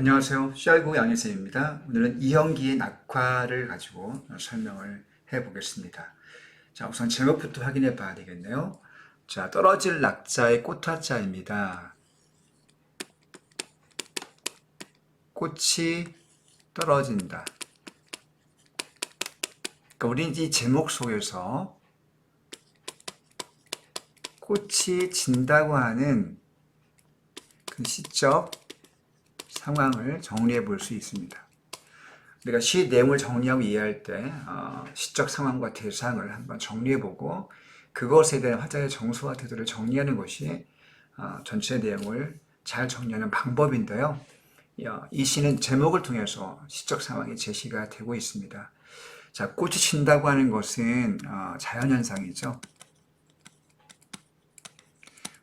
안녕하세요. 시알고 양혜쌤입니다. 오늘은 이형기의 낙화를 가지고 설명을 해 보겠습니다. 자, 우선 제목부터 확인해 봐야 되겠네요. 자, 떨어질 낙자의 꽃화자입니다. 꽃이 떨어진다. 그러니까 우리는 이 제목 속에서 꽃이 진다고 하는 그 시적 상황을 정리해 볼 수 있습니다. 우리가 시 내용을 정리하고 이해할 때 어, 시적 상황과 대상을 한번 정리해 보고 그것에 대한 화자의 정서와 태도를 정리하는 것이 어, 전체 내용을 잘 정리하는 방법인데요. 어, 이 시는 제목을 통해서 시적 상황이 제시가 되고 있습니다. 자, 꽃이 친다고 하는 것은 어, 자연현상이죠.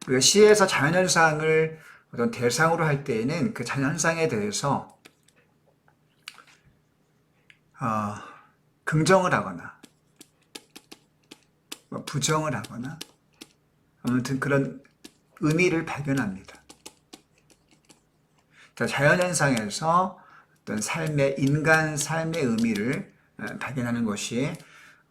우리가 시에서 자연현상을 어떤 대상으로 할 때에는 그 자연현상에 대해서 어, 긍정을 하거나 뭐 부정을 하거나 아무튼 그런 의미를 발견합니다. 자, 자연현상에서 어떤 삶의 인간 삶의 의미를 어, 발견하는 것이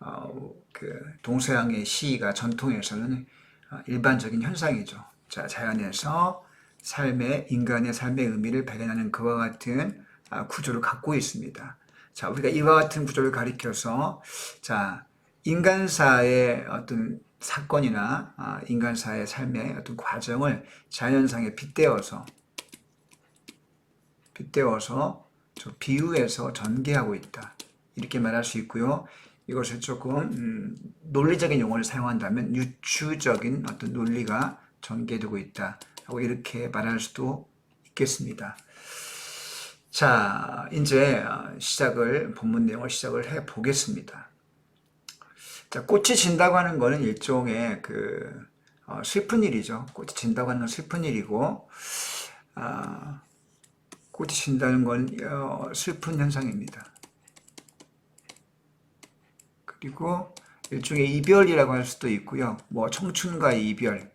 어, 그 동서양의 시가 전통에서는 어, 일반적인 현상이죠. 자, 자연에서 삶의 인간의 삶의 의미를 발견하는 그와 같은 아, 구조를 갖고 있습니다. 자, 우리가 이와 같은 구조를 가리켜서 자, 인간사의 어떤 사건이나 아, 인간사의 삶의 어떤 과정을 자연상에 빗대어서 빗대어서 저 비유해서 전개하고 있다. 이렇게 말할 수 있고요. 이것을 조금 음, 논리적인 용어를 사용한다면 유추적인 어떤 논리가 전개되고 있다. 하고 이렇게 말할 수도 있겠습니다. 자, 이제 시작을 본문 내용을 시작을 해 보겠습니다. 자, 꽃이 진다고 하는 것은 일종의 그 어, 슬픈 일이죠. 꽃이 진다고 하는 건 슬픈 일이고, 아, 꽃이 진다는 건 어, 슬픈 현상입니다. 그리고 일종의 이별이라고 할 수도 있고요. 뭐 청춘과 이별,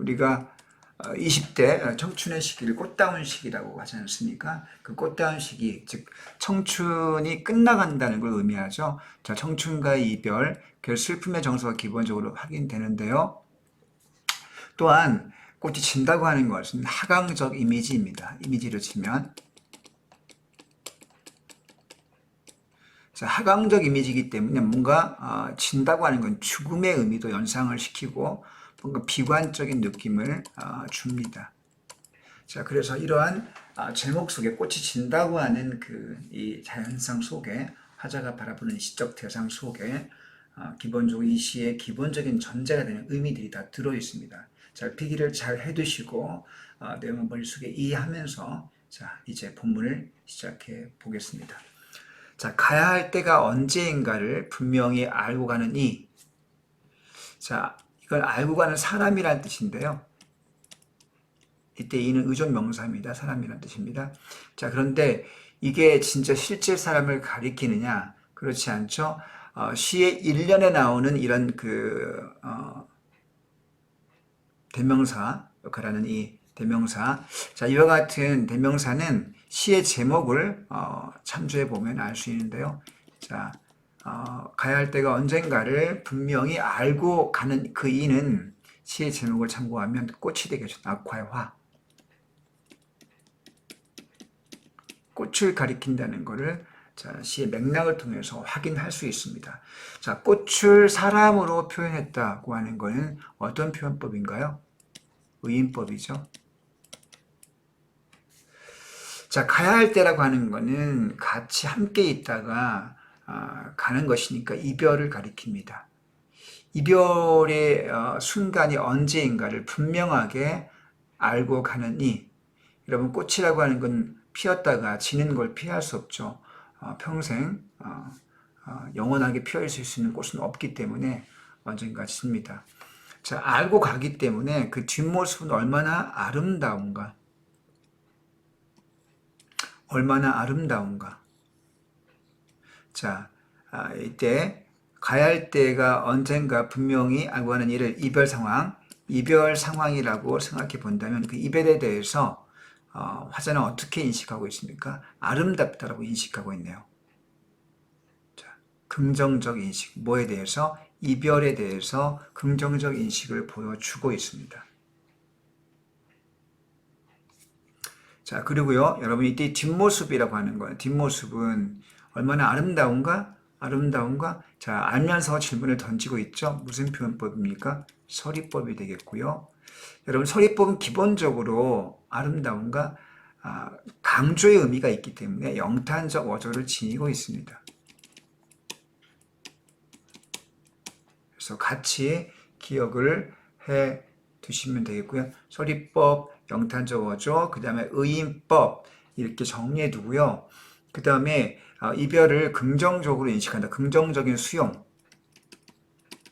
우리가 20대 청춘의 시기를 꽃다운 시기라고 하지 않습니까? 그 꽃다운 시기, 즉 청춘이 끝나간다는 걸 의미하죠. 자, 청춘과 이별, 그 슬픔의 정서가 기본적으로 확인되는데요. 또한 꽃이 진다고 하는 것은 하강적 이미지입니다. 이미지로 치면 자, 하강적 이미지이기 때문에 뭔가 어, 진다고 하는 건 죽음의 의미도 연상을 시키고 뭔가 비관적인 느낌을 어, 줍니다. 자, 그래서 이러한 어, 제목 속에 꽃이 진다고 하는 그 이 자연상 속에 화자가 바라보는 시적 대상 속에 어, 기본적으로 이 시의 기본적인 전제가 되는 의미들이 다 들어 있습니다. 자, 필기를 잘 해두시고 내용을 머릿속에 이해하면서 자, 이제 본문을 시작해 보겠습니다. 자, 가야 할 때가 언제인가를 분명히 알고 가는 이. 자, 이걸 알고 가는 사람이란 뜻인데요. 이때 이는 의존 명사입니다. 사람이란 뜻입니다. 자, 그런데 이게 진짜 실제 사람을 가리키느냐? 그렇지 않죠? 어, 시의 1년에 나오는 이런 그, 어, 대명사 역할하는 이 대명사. 자, 이와 같은 대명사는 시의 제목을 어, 참조해 보면 알 수 있는데요. 자, 어, 가야 할 때가 언젠가를 분명히 알고 가는 그 이는 시의 제목을 참고하면 꽃이 되겠죠. 낙화의 화. 꽃을 가리킨다는 것을 자, 시의 맥락을 통해서 확인할 수 있습니다. 자, 꽃을 사람으로 표현했다고 하는 것은 어떤 표현법인가요? 의인법이죠. 자, 가야 할 때라고 하는 것은 같이 함께 있다가 아, 가는 것이니까 이별을 가리킵니다. 이별의 어, 순간이 언제인가를 분명하게 알고 가느니 여러분 꽃이라고 하는 건 피었다가 지는 걸 피할 수 없죠. 어, 평생 어, 영원하게 피어 있을 수 있는 꽃은 없기 때문에 언젠가 집니다. 자, 알고 가기 때문에 그 뒷모습은 얼마나 아름다운가. 얼마나 아름다운가. 자, 아, 이때 가야 할 때가 언젠가 분명히 알고 하는 일을 이별 상황, 이별 상황이라고 생각해 본다면 그 이별에 대해서 어, 화자는 어떻게 인식하고 있습니까? 아름답다라고 인식하고 있네요. 자, 긍정적 인식, 뭐에 대해서? 이별에 대해서 긍정적 인식을 보여주고 있습니다. 자, 그리고요, 여러분, 이때 뒷모습이라고 하는 거예요. 뒷모습은 얼마나 아름다운가? 아름다운가? 자, 알면서 질문을 던지고 있죠? 무슨 표현법입니까? 서리법이 되겠고요. 여러분, 서리법은 기본적으로 아름다운가? 아, 강조의 의미가 있기 때문에 영탄적 어조를 지니고 있습니다. 그래서 같이 기억을 해 두시면 되겠고요. 서리법, 영탄적 어조, 그 다음에 의인법 이렇게 정리해 두고요. 그 다음에 이별을 긍정적으로 인식한다. 긍정적인 수용.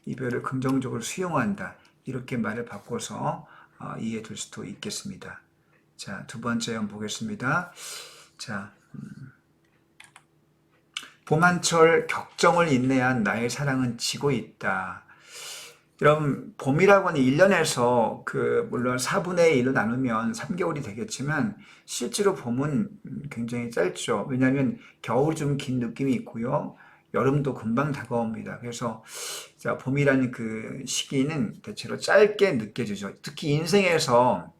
이별을 긍정적으로 수용한다. 이렇게 말을 바꿔서 어, 이해해 둘 수도 있겠습니다. 자, 두 번째 한번 보겠습니다. 자, 음. 봄한철 격정을 인내한 나의 사랑은 지고 있다. 여러분, 봄이라고 하는 1년에서 그, 물론 4분의 1로 나누면 3개월이 되겠지만, 실제로 봄은 굉장히 짧죠. 왜냐하면 겨울이 좀긴 느낌이 있고요. 여름도 금방 다가옵니다. 그래서, 자, 봄이라는 그 시기는 대체로 짧게 느껴지죠. 특히 인생에서,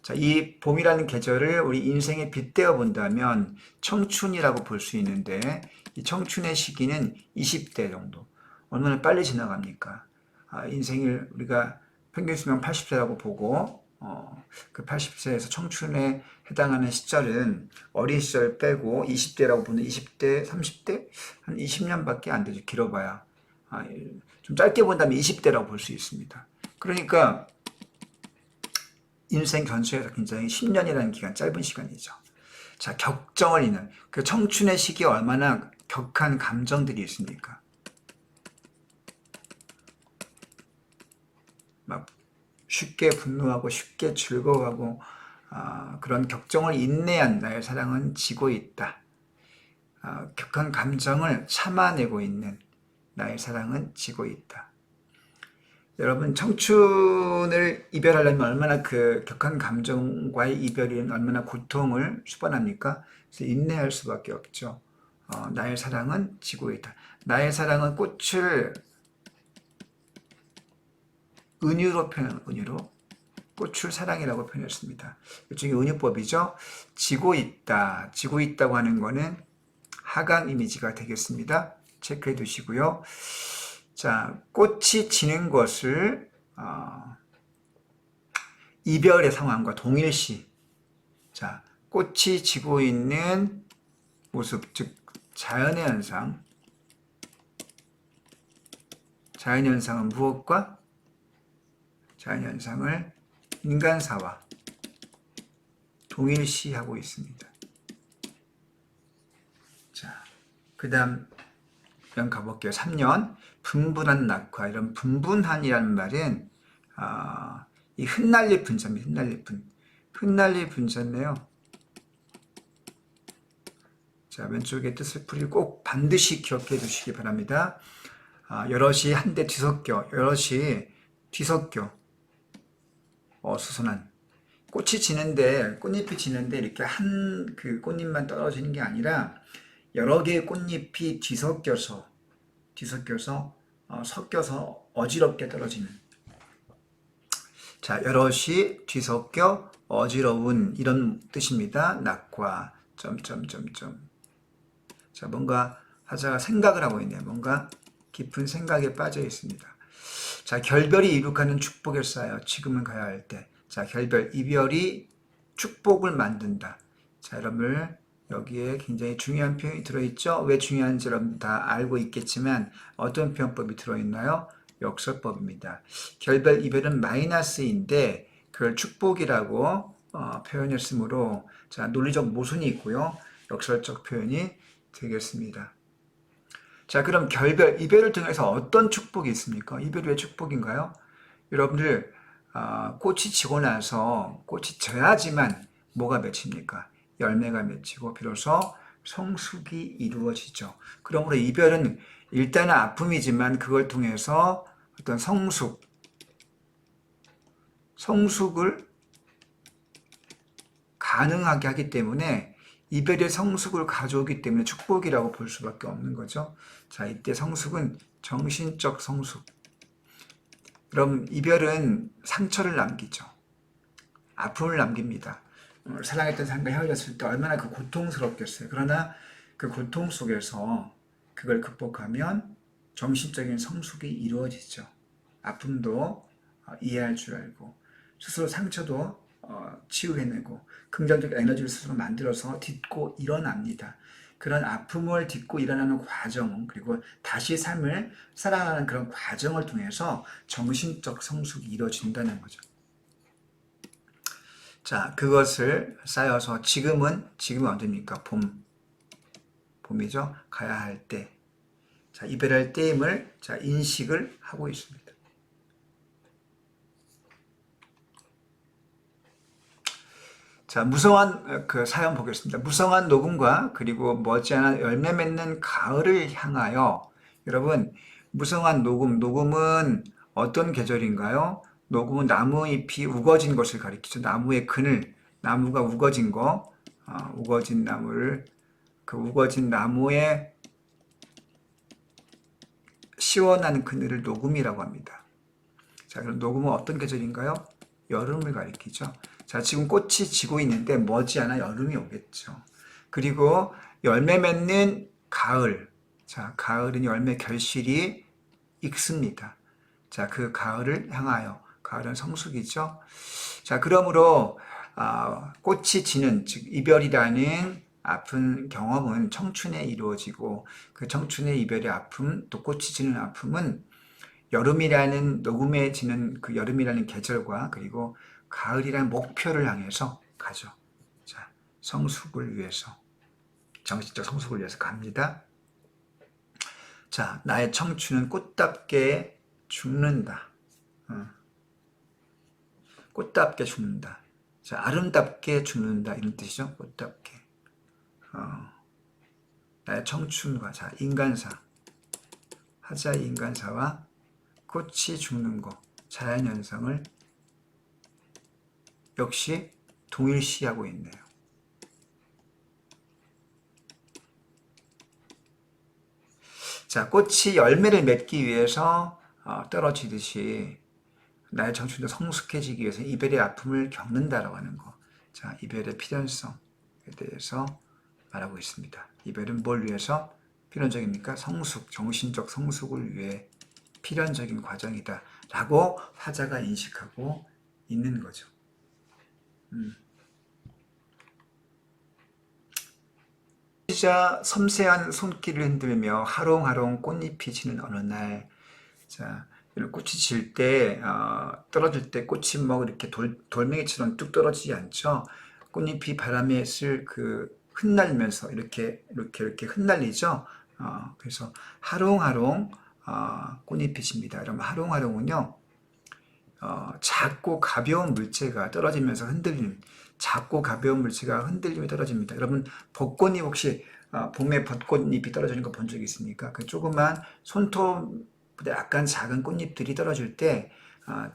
자, 이 봄이라는 계절을 우리 인생에 빗대어 본다면 청춘이라고 볼 수 있는데, 이 청춘의 시기는 20대 정도. 얼마나 빨리 지나갑니까? 아, 인생을 우리가 평균 수명 80세라고 보고 어, 그 80세에서 청춘에 해당하는 시절은 어린 시절 빼고 20대라고 보는 20대, 30대 한 20년밖에 안 되죠. 길어봐야 아, 좀 짧게 본다면 20대라고 볼 수 있습니다. 그러니까 인생 전체에서 굉장히 10년이라는 기간 짧은 시간이죠. 자 격정을 잇는 그 청춘의 시기에 얼마나 격한 감정들이 있습니까? 막 쉽게 분노하고 쉽게 즐거워하고 아, 그런 격정을 인내한 나의 사랑은 지고 있다. 아, 격한 감정을 참아내고 있는 나의 사랑은 지고 있다. 여러분 청춘을 이별하려면 얼마나 그 격한 감정과의 이별이 얼마나 고통을 수반합니까? 그래서 인내할 수밖에 없죠. 어, 나의 사랑은 지고 있다. 나의 사랑은 꽃을 은유로 표현, 은유로. 꽃을 사랑이라고 표현했습니다. 일종의 은유법이죠. 지고 있다. 지고 있다고 하는 거는 하강 이미지가 되겠습니다. 체크해 두시고요. 자, 꽃이 지는 것을, 어, 이별의 상황과 동일시. 자, 꽃이 지고 있는 모습, 즉, 자연의 현상. 자연의 현상은 무엇과 자연현상을 인간사와 동일시하고 있습니다. 자, 그 다음 면 가볼게요. 3년 분분한 낙화 이런 분분한이라는 말은 아, 이 흩날릴 분자입니다. 흩날릴 분 흩날릴 분자인데요. 자 왼쪽에 뜻을 풀이 꼭 반드시 기억해 두시기 바랍니다. 아, 여럿이 한데 뒤섞여 여럿이 뒤섞여 어, 수선한 꽃이 지는데 꽃잎이 지는데 이렇게 한 그 꽃잎만 떨어지는 게 아니라 여러 개의 꽃잎이 뒤섞여서 뒤섞여서 어, 섞여서 어지럽게 떨어지는 자 여럿이 뒤섞여 어지러운 이런 뜻입니다. 낙과 점점점점 자 뭔가 화자가 생각을 하고 있네요. 뭔가 깊은 생각에 빠져 있습니다. 자, 결별이 이룩하는 축복을 쌓여 지금은 가야 할 때. 자, 결별, 이별이 축복을 만든다. 자, 여러분 여기에 굉장히 중요한 표현이 들어있죠? 왜 중요한지 여러분 다 알고 있겠지만 어떤 표현법이 들어있나요? 역설법입니다. 결별, 이별은 마이너스인데 그걸 축복이라고 어, 표현했으므로 자, 논리적 모순이 있고요. 역설적 표현이 되겠습니다. 자, 그럼 결별, 이별을 통해서 어떤 축복이 있습니까? 이별이 왜 축복인가요? 여러분들, 어, 꽃이 지고 나서 꽃이 져야지만 뭐가 맺힙니까? 열매가 맺히고 비로소 성숙이 이루어지죠. 그러므로 이별은 일단은 아픔이지만 그걸 통해서 어떤 성숙, 성숙을 가능하게 하기 때문에 이별의 성숙을 가져오기 때문에 축복이라고 볼 수밖에 없는 거죠. 자, 이때 성숙은 정신적 성숙. 그럼 이별은 상처를 남기죠. 아픔을 남깁니다. 어, 사랑했던 사람과 헤어졌을 때 얼마나 그 고통스럽겠어요. 그러나 그 고통 속에서 그걸 극복하면 정신적인 성숙이 이루어지죠. 아픔도 어, 이해할 줄 알고 스스로 상처도 어, 치유해내고 긍정적 에너지를 스스로 만들어서 딛고 일어납니다. 그런 아픔을 딛고 일어나는 과정 그리고 다시 삶을 살아가는 그런 과정을 통해서 정신적 성숙이 이루어진다는 거죠. 자, 그것을 쌓여서 지금은 지금은 언제입니까? 봄. 봄이죠. 가야 할 때. 자, 이별할 때임을 자, 인식을 하고 있습니다. 자, 무성한 그 사연 보겠습니다. 무성한 녹음과 그리고 머지않아 열매 맺는 가을을 향하여 여러분 무성한 녹음, 녹음은 어떤 계절인가요? 녹음은 나무 잎이 우거진 것을 가리키죠. 나무의 그늘, 나무가 우거진 거, 어, 우거진 나무를 그 우거진 나무의 시원한 그늘을 녹음이라고 합니다. 자, 그럼 녹음은 어떤 계절인가요? 여름을 가리키죠. 자, 지금 꽃이 지고 있는데 머지않아 여름이 오겠죠. 그리고 열매 맺는 가을. 자, 가을은 열매 결실이 익습니다. 자, 그 가을을 향하여. 가을은 성숙이죠. 자, 그러므로 아, 꽃이 지는 즉 이별이라는 아픈 경험은 청춘에 이루어지고 그 청춘의 이별의 아픔 또 꽃이 지는 아픔은 여름이라는 녹음에 지는 그 여름이라는 계절과 그리고 가을이라는 목표를 향해서 가죠. 자, 성숙을 위해서 정신적 성숙을 위해서 갑니다. 자, 나의 청춘은 꽃답게 죽는다. 어. 꽃답게 죽는다. 자, 아름답게 죽는다. 이런 뜻이죠. 꽃답게. 어. 나의 청춘과 자, 인간사. 하자의 인간사와 꽃이 죽는 것, 자연현상을 역시 동일시하고 있네요. 자, 꽃이 열매를 맺기 위해서 어, 떨어지듯이 나의 청춘도 성숙해지기 위해서 이별의 아픔을 겪는다라고 하는 거. 자, 이별의 필연성에 대해서 말하고 있습니다. 이별은 뭘 위해서 필연적입니까? 성숙, 정신적 성숙을 위해 필연적인 과정이다. 라고 화자가 인식하고 있는 거죠. 음. 자 섬세한 손길을 흔들며 하롱하롱 꽃잎이 지는 어느 날, 자, 꽃이 질 때, 어, 떨어질 때 꽃이 뭐 이렇게 돌, 돌멩이처럼 뚝 떨어지지 않죠. 꽃잎이 바람에 쓸그 흩날면서 이렇게, 이렇게, 이렇게 흩날리죠. 어, 그래서 하롱하롱, 어, 꽃잎이 집니다. 그럼 하롱하롱은요, 어, 작고 가벼운 물체가 떨어지면서 흔들림, 작고 가벼운 물체가 흔들림에 떨어집니다. 여러분 벚꽃잎 혹시 어, 봄에 벚꽃잎이 떨어지는 거 본 적 있습니까? 그 조그만 손톱보다 약간 작은 꽃잎들이 떨어질 때 어,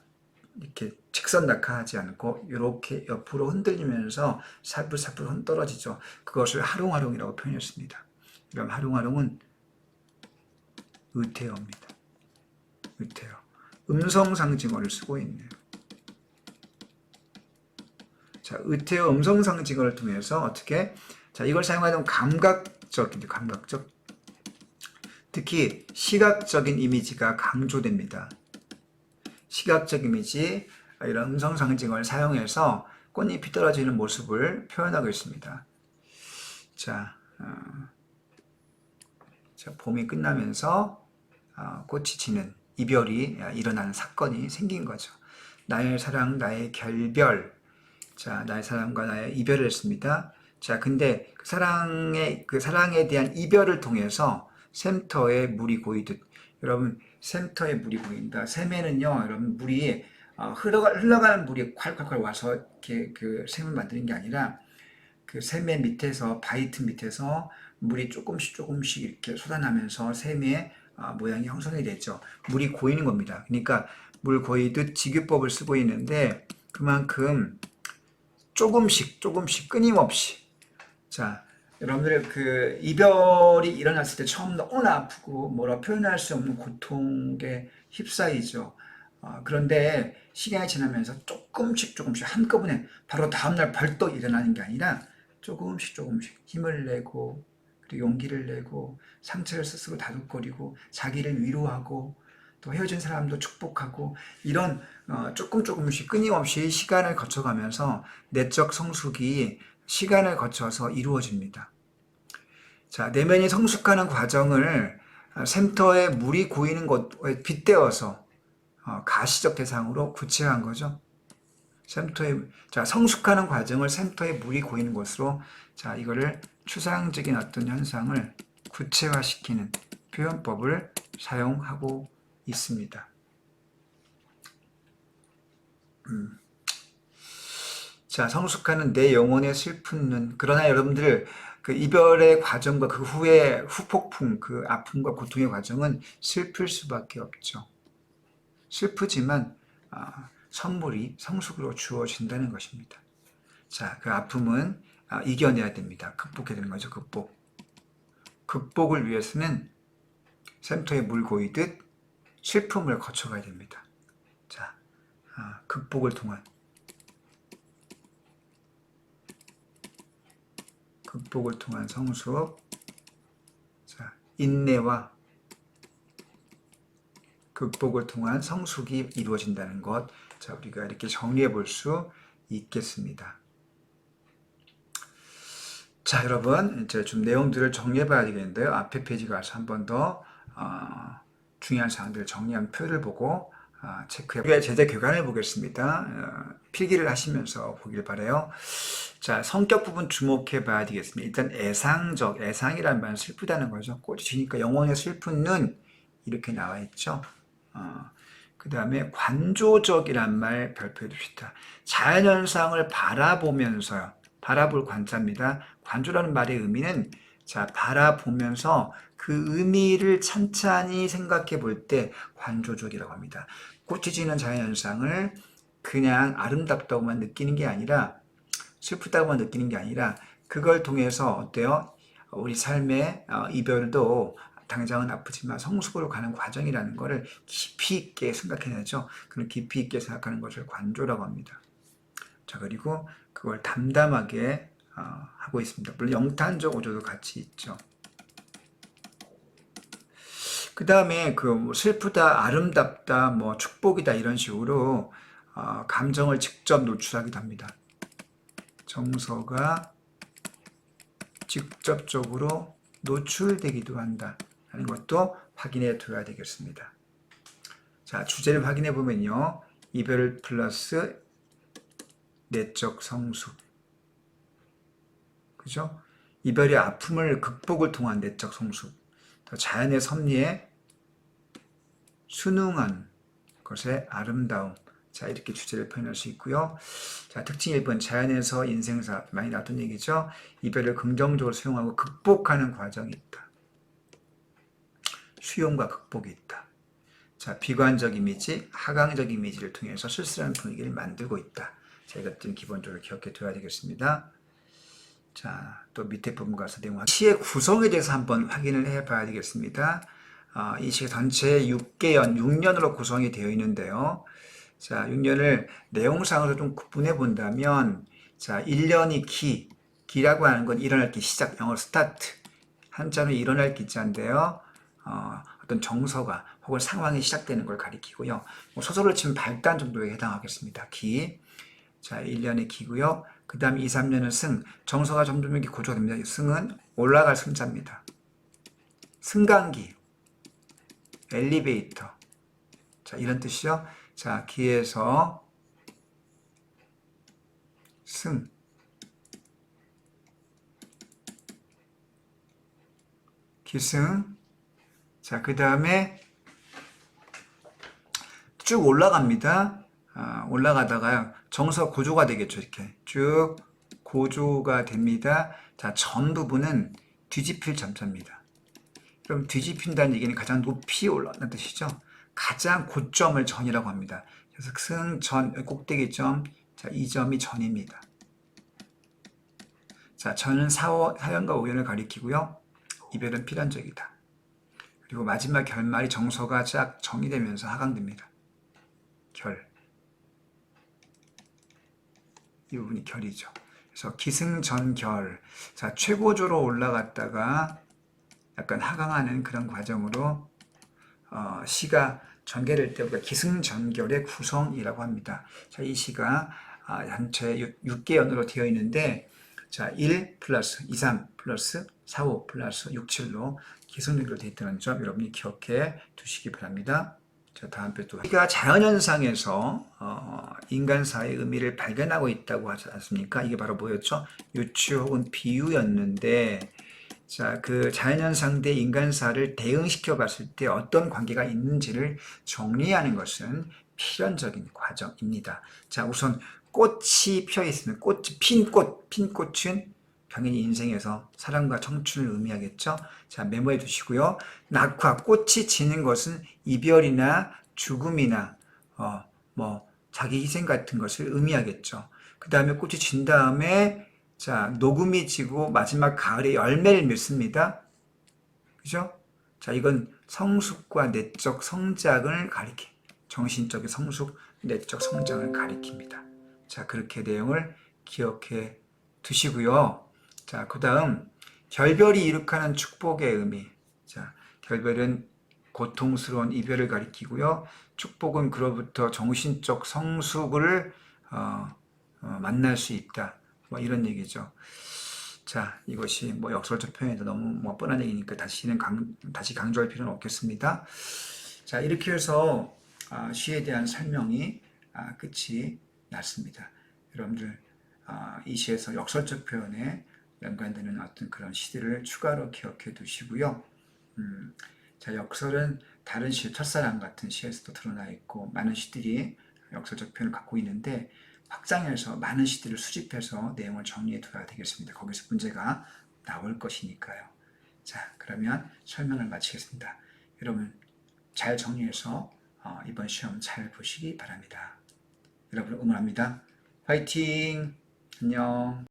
이렇게 직선 낙하하지 않고 이렇게 옆으로 흔들리면서 살풀살풀 떨어지죠. 그것을 하롱하롱이라고 표현했습니다. 그럼 하롱하롱은 의태어입니다. 의태어. 음성 상징어를 쓰고 있네요. 자, 의태어 음성 상징어를 통해서 어떻게 자, 이걸 사용하면 감각적, 감각적 특히 시각적인 이미지가 강조됩니다. 시각적 이미지 이런 음성 상징어를 사용해서 꽃잎이 떨어지는 모습을 표현하고 있습니다. 자, 어, 자 봄이 끝나면서 어, 꽃이 지는 이별이 일어나는 사건이 생긴 거죠. 나의 사랑, 나의 결별. 자, 나의 사랑과 나의 이별을 했습니다. 자, 근데 그 사랑의, 그 사랑에 대한 이별을 통해서 샘터에 물이 고이듯. 여러분, 샘터에 물이 고인다. 샘에는요, 여러분, 물이 어, 흘러가, 흘러가는 물이 콸콸콸 와서 이렇게 그 샘을 만드는 게 아니라 그 샘의 밑에서, 바이트 밑에서 물이 조금씩 조금씩 이렇게 쏟아나면서 샘의 아, 모양이 형성이 되죠. 물이 고이는 겁니다. 그러니까 물 고이듯 지규법을 쓰고 있는데 그만큼 조금씩 조금씩 끊임없이 자 여러분들 그 이별이 일어났을 때 처음 너무나 아프고 뭐라 표현할 수 없는 고통에 휩싸이죠. 어, 그런데 시간이 지나면서 조금씩 조금씩 한꺼번에 바로 다음날 벌떡 일어나는 게 아니라 조금씩 조금씩 힘을 내고 그리고 용기를 내고 상처를 스스로 다독거리고 자기를 위로하고 또 헤어진 사람도 축복하고 이런 어, 조금 조금씩 끊임없이 시간을 거쳐가면서 내적 성숙이 시간을 거쳐서 이루어집니다. 자, 내면이 성숙하는 과정을 어, 센터에 물이 고이는 것에 빗대어서 어, 가시적 대상으로 구체화한 거죠. 센터에 자 성숙하는 과정을 센터에 물이 고이는 것으로 자 이거를 추상적인 어떤 현상을 구체화시키는 표현법을 사용하고 있습니다. 음. 자 성숙하는 내 영혼의 슬픈 눈 그러나 여러분들 그 이별의 과정과 그 후에 후폭풍 그 아픔과 고통의 과정은 슬플 수밖에 없죠. 슬프지만 아, 선물이 성숙으로 주어진다는 것입니다. 자, 그 아픔은 아, 이겨내야 됩니다. 극복해야 되는 거죠. 극복. 극복을 위해서는 센터에 물 고이듯 슬픔을 거쳐가야 됩니다. 자, 아, 극복을 통한 극복을 통한 성숙, 자, 인내와 극복을 통한 성숙이 이루어진다는 것, 자, 우리가 이렇게 정리해 볼 수 있겠습니다. 자, 여러분, 이제 좀 내용들을 정리해 봐야 되겠는데요. 앞에 페이지 가서 한 번 더, 어, 중요한 사항들을 정리한 표를 보고, 어, 체크해, 제재 교관을 보겠습니다. 어, 필기를 하시면서 보길 바래요. 자, 성격 부분 주목해 봐야 되겠습니다. 일단 애상적, 애상이라는 말은 슬프다는 거죠. 꽃이 지니까 영혼의 슬픈 눈, 이렇게 나와 있죠. 어, 그 다음에 관조적이란 말 별표해 둡시다. 자연현상을 바라보면서요. 바라볼 관자입니다. 관조라는 말의 의미는 자, 바라보면서 그 의미를 찬찬히 생각해 볼 때 관조적이라고 합니다. 꽃이 지는 자연현상을 그냥 아름답다고만 느끼는 게 아니라 슬프다고만 느끼는 게 아니라 그걸 통해서 어때요? 우리 삶의 어, 이별도 당장은 아프지만 성숙으로 가는 과정이라는 것을 깊이 있게 생각해내죠. 그런 깊이 있게 생각하는 것을 관조라고 합니다. 자 그리고 그걸 담담하게 어, 하고 있습니다. 물론 영탄적 오조도 같이 있죠. 그 다음에 그뭐 슬프다, 아름답다, 뭐 축복이다 이런 식으로 어, 감정을 직접 노출하기도 합니다. 정서가 직접적으로 노출되기도 한다. 하는 것도 확인해 둬야 되겠습니다. 자, 주제를 확인해 보면요. 이별 플러스 내적 성숙. 그죠? 이별의 아픔을 극복을 통한 내적 성숙. 또 자연의 섭리에 순응한 것의 아름다움. 자, 이렇게 주제를 표현할 수 있고요. 자, 특징 1번. 자연에서 인생사. 많이 나왔던 얘기죠. 이별을 긍정적으로 수용하고 극복하는 과정이 있다. 수용과 극복이 있다. 자, 비관적 이미지, 하강적 이미지를 통해서 쓸쓸한 분위기를 만들고 있다. 자, 이것들은 기본적으로 기억해 둬야 되겠습니다. 자, 또 밑에 부분 가서 내용 시의 구성에 대해서 한번 확인을 해 봐야 되겠습니다. 어, 이 시가 전체 6개연, 6년으로 구성이 되어 있는데요. 자, 6년을 내용상으로 좀 구분해 본다면, 자, 1년이 기, 기라고 하는 건 일어날 기, 시작, 영어로 스타트. 한자는 일어날 기자인데요. 어, 떤 정서가 혹은 상황이 시작되는 걸 가리키고요. 뭐 소설을 치면 발단 정도에 해당하겠습니다. 기. 자, 1년의 기고요. 그 다음 2, 3년은 승. 정서가 점점 이렇게 고조됩니다. 승은 올라갈 승자입니다. 승강기. 엘리베이터. 자, 이런 뜻이죠. 자, 기에서 승. 기승. 자, 그 다음에 쭉 올라갑니다. 아, 올라가다가 정서 고조가 되겠죠. 이렇게 쭉 고조가 됩니다. 자, 전 부분은 뒤집힐 점자입니다. 그럼 뒤집힌다는 얘기는 가장 높이 올라간다는 뜻이죠. 가장 고점을 전이라고 합니다. 그래서 승, 전, 꼭대기점, 자, 이 점이 전입니다. 자, 전은 사워, 사연과 우연을 가리키고요. 이별은 필연적이다. 그리고 마지막 결말이 정서가 쫙 정의되면서 하강됩니다. 결. 이 부분이 결이죠. 그래서 기승전결. 자, 최고조로 올라갔다가 약간 하강하는 그런 과정으로 어, 시가 전개될 때 우리가 기승전결의 구성이라고 합니다. 자, 이 시가 아, 전체 6개 연으로 되어 있는데 자, 1 플러스 2, 3 플러스 4, 5 플러스 6, 7로 기승전결로 되어 있다는 점 여러분이 기억해 두시기 바랍니다. 자, 다음 편도 우리가 자연현상에서 어, 인간사의 의미를 발견하고 있다고 하지 않습니까? 이게 바로 뭐였죠? 유추 혹은 비유였는데 자, 그 자연현상 대 인간사를 대응시켜 봤을 때 어떤 관계가 있는지를 정리하는 것은 필연적인 과정입니다. 자, 우선 꽃이 피어 있으면 꽃, 핀 꽃, 핀 꽃은 당연히 인생에서 사랑과 청춘을 의미하겠죠. 자, 메모해 두시고요. 낙화, 꽃이 지는 것은 이별이나 죽음이나, 어, 뭐, 자기 희생 같은 것을 의미하겠죠. 그 다음에 꽃이 진 다음에, 자, 녹음이 지고 마지막 가을에 열매를 맺습니다. 그죠? 자, 이건 성숙과 내적 성장을 가리키, 정신적인 성숙, 내적 성장을 가리킵니다. 자, 그렇게 내용을 기억해 두시고요. 자, 그 다음, 결별이 이룩하는 축복의 의미. 자, 결별은 고통스러운 이별을 가리키고요. 축복은 그로부터 정신적 성숙을 어, 어, 만날 수 있다. 뭐 이런 얘기죠. 자, 이것이 뭐 역설적 표현에도 너무 뭐 뻔한 얘기니까 다시는 강, 다시 강조할 필요는 없겠습니다. 자, 이렇게 해서 아, 시에 대한 설명이 아, 끝이 났습니다. 여러분들 아, 이 시에서 역설적 표현에 연관되는 어떤 그런 시들을 추가로 기억해 두시고요. 음, 자, 역설은 다른 시, 첫사랑 같은 시에서도 드러나 있고 많은 시들이 역설적 표현을 갖고 있는데 확장해서 많은 시들을 수집해서 내용을 정리해 둬야 되겠습니다. 거기서 문제가 나올 것이니까요. 자, 그러면 설명을 마치겠습니다. 여러분 잘 정리해서 어, 이번 시험 잘 보시기 바랍니다. 여러분을 응원합니다. 화이팅! 안녕!